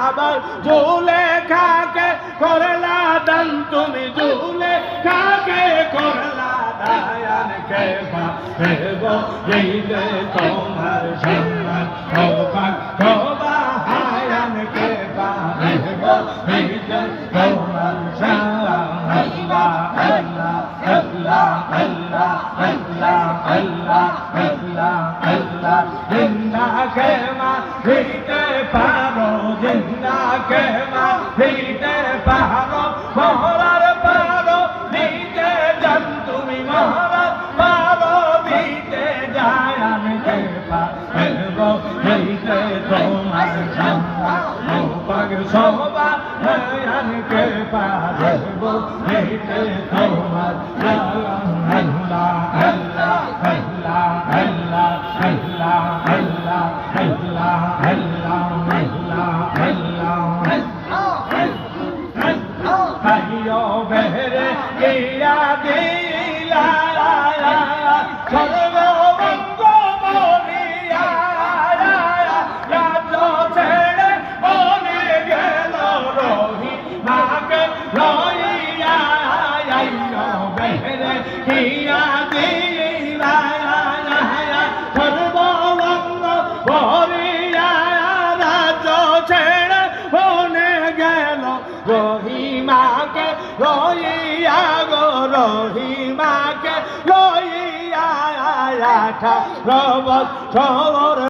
আবার ঝুলে খাকে করলা দান তুমি ঝুলে খাকে করলা দায়ান কে হেব এই যে তোমার সম্মান হবা হবা হায়ান কে হেব এই যে তোমার সম্মান আল্লাহ আল্লাহ আল্লাহ আল্লাহ আল্লাহ আল্লাহ আল্লাহ আল্লাহ জিন্দা কে মা জিন্দা কে মা দিতে পারো মহরার পারো দিতে যান তুমি মহরার পারো দিতে যায় আমি কে পারব দিতে তোমার ও পাগ সবা আমি কে পারব দিতে তোমার আল্লাহ আল্লাহ আল্লাহ আল্লাহ আল্লাহ আল্লাহ আল্লাহ আল্লাহ আল্লাহ ভাইও বেহরে গিয়া দিলা সর্বঙ্গ মরিয়া রাজ্য ছেড়ে বনে গেল রহি রইয়া আইও বেহরে গিয়া দিলা রহিমাকে রহিয়া গো রহিমাকে রহিয়া আঠা রবত সবর